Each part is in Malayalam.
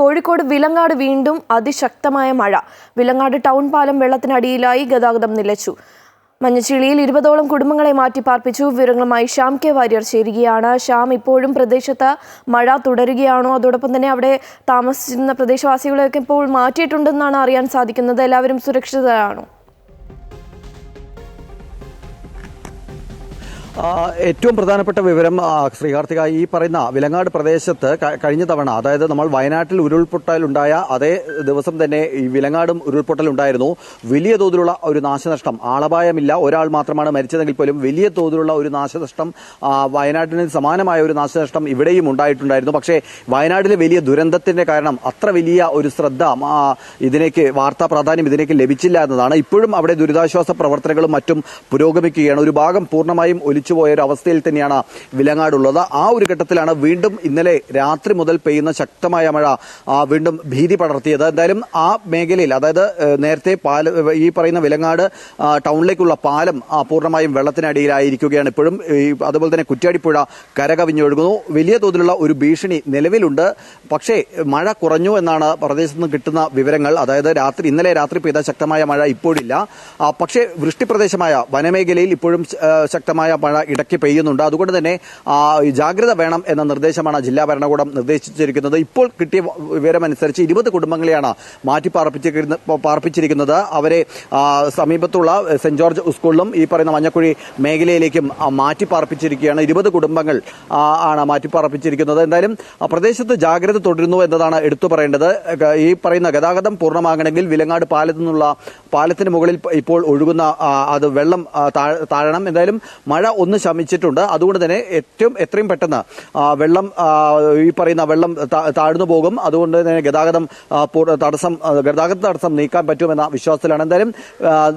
കോഴിക്കോട് വിലങ്ങാട് വീണ്ടും അതിശക്തമായ മഴ. വിലങ്ങാട് ടൗൺ പാലം വെള്ളത്തിനടിയിലായി ഗതാഗതം നിലച്ചു. മഞ്ഞച്ചിളിയിൽ ഇരുപതോളം കുടുംബങ്ങളെ മാറ്റിപ്പാർപ്പിച്ചു വിവരങ്ങളുമായി ശ്യാം കെ വാര്യർ ചേരുകയാണ്. ശ്യാം ഇപ്പോഴും പ്രദേശത്ത് മഴ തുടരുകയാണോ? അതോടൊപ്പം തന്നെ അവിടെ താമസിച്ചിരുന്ന പ്രദേശവാസികളെയൊക്കെ ഇപ്പോൾ മാറ്റിയിട്ടുണ്ടെന്നാണ് അറിയാൻ സാധിക്കുന്നത്. എല്ലാവരും സുരക്ഷിതരാണോ? ഏറ്റവും പ്രധാനപ്പെട്ട വിവരം ശ്രീകാർത്തിക ഈ പറയുന്ന വിലങ്ങാട് പ്രദേശത്ത് കഴിഞ്ഞ തവണ അതായത് നമ്മൾ വയനാട്ടിൽ ഉരുൾപൊട്ടലുണ്ടായ അതേ ദിവസം തന്നെ ഈ വിലങ്ങാടും ഉരുൾപൊട്ടലുണ്ടായിരുന്നു. വലിയ തോതിലുള്ള ഒരു നാശനഷ്ടം. ആളപായമില്ല. ഒരാൾ മാത്രമാണ് മരിച്ചതെങ്കിൽ പോലും വലിയ തോതിലുള്ള ഒരു നാശനഷ്ടം വയനാട്ടിന് സമാനമായ ഒരു നാശനഷ്ടം ഇവിടെയും ഉണ്ടായിട്ടുണ്ടായിരുന്നു. പക്ഷേ വയനാട്ടിലെ വലിയ ദുരന്തത്തിന്റെ കാരണം അത്ര വലിയ ഒരു ശ്രദ്ധ ആ, ഇതിലേക്ക് വാർത്താ പ്രാധാന്യം ഇതിലേക്ക് ലഭിച്ചില്ല എന്നതാണ്. ഇപ്പോഴും അവിടെ ദുരിതാശ്വാസ പ്രവർത്തനങ്ങളും മറ്റും പുരോഗമിക്കുകയാണ്. ഒരു ഭാഗം പൂർണമായും ഒലിച്ചുപോയ ഒരു അവസ്ഥയിൽ തന്നെയാണ് വിലങ്ങാടുള്ളത്. ആ ഒരു ഘട്ടത്തിലാണ് വീണ്ടും ഇന്നലെ രാത്രി മുതൽ പെയ്യുന്ന ശക്തമായ മഴ വീണ്ടും ഭീതി പടർത്തിയത്. എന്തായാലും ആ മേഖലയിൽ അതായത് നേരത്തെ പാല ഈ പറയുന്ന വിലങ്ങാട് ടൗണിലേക്കുള്ള പാലം പൂർണമായും വെള്ളത്തിനടിയിലായിരിക്കുകയാണ് ഇപ്പോഴും. അതുപോലെ തന്നെ കുറ്റ്യാടിപ്പുഴ കരകവിഞ്ഞൊഴുകുന്നു വലിയ തോതിലുള്ള ഒരു ഭീഷണി നിലവിലുണ്ട്. പക്ഷേ മഴ കുറഞ്ഞു എന്നാണ് പ്രദേശത്ത് നിന്ന് കിട്ടുന്ന വിവരങ്ങൾ. അതായത് രാത്രി ഇന്നലെ രാത്രി പെയ്ത ശക്തമായ മഴ ഇപ്പോഴില്ല. പക്ഷേ വൃഷ്ടിപ്രദേശമായ വനമേഖലയിൽ ഇപ്പോഴും ശക്തമായ മഴ ഇടയ്ക്ക് പെയ്യുന്നുണ്ട്. അതുകൊണ്ട് തന്നെ ജാഗ്രത വേണം എന്ന നിർദ്ദേശമാണ് ജില്ലാ ഭരണകൂടം നിർദ്ദേശിച്ചിരിക്കുന്നത്. ഇപ്പോൾ കിട്ടിയ വിവരമനുസരിച്ച് ഇരുപത് കുടുംബങ്ങളെയാണ് മാറ്റി പാർപ്പിച്ചിരിക്കുന്ന പാർപ്പിച്ചിരിക്കുന്നത്. അവരെ സമീപത്തുള്ള സെന്റ് ജോർജ് സ്കൂളിലും ഈ പറയുന്ന മഞ്ഞക്കുഴി മേഖലയിലേക്കും മാറ്റി പാർപ്പിച്ചിരിക്കുകയാണ് ഇരുപത് കുടുംബങ്ങൾ ആണ് മാറ്റി പാർപ്പിച്ചിരിക്കുന്നത് എന്തായാലും പ്രദേശത്ത് ജാഗ്രത തുടരുന്നു എന്നതാണ് എടുത്തു പറയേണ്ടത്. ഈ പറയുന്ന ഗതാഗതം പൂർണമാകണമെങ്കിൽ വിലങ്ങാട് പാലത്തു നിന്നുള്ള പാലത്തിന് മുകളിൽ ഇപ്പോൾ ഒഴുകുന്ന അത് വെള്ളം താഴണം. എന്തായാലും മഴ ഒന്ന് ശമിച്ചിട്ടുണ്ട്. അതുകൊണ്ട് തന്നെ ഏറ്റവും എത്രയും പെട്ടെന്ന് വെള്ളം ഈ പറയുന്ന വെള്ളം താഴ്ന്നു പോകും. അതുകൊണ്ട് തന്നെ ഗതാഗതം തടസ്സം ഗതാഗത തടസ്സം നീക്കാൻ പറ്റുമെന്ന വിശ്വാസത്തിലാണ്. എന്തായാലും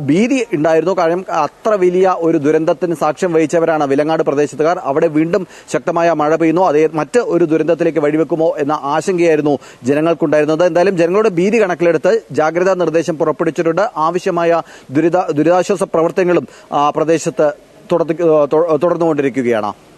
ഭീതി ഉണ്ടായിരുന്നു. കാരണം അത്ര വലിയ ഒരു ദുരന്തത്തിന് സാക്ഷ്യം വഹിച്ചവരാണ് വിലങ്ങാട് പ്രദേശത്തുകാർ. അവിടെ വീണ്ടും ശക്തമായ മഴ പെയ്യുന്നു. അതേ മറ്റ് ഒരു ദുരന്തത്തിലേക്ക് വഴിവെക്കുമോ എന്ന ആശങ്കയായിരുന്നു ജനങ്ങൾക്കുണ്ടായിരുന്നത്. എന്തായാലും ജനങ്ങളുടെ ഭീതി കണക്കിലെടുത്ത് ജാഗ്രതാ നിർദ്ദേശം പുറപ്പെടുവിച്ചിട്ടുണ്ട്. ആവശ്യമായ ദുരിത ദുരിതാശ്വാസ പ്രവർത്തനങ്ങളും പ്രദേശത്ത് തുടർന്നുകൊണ്ടിരിക്കുകയാണ്.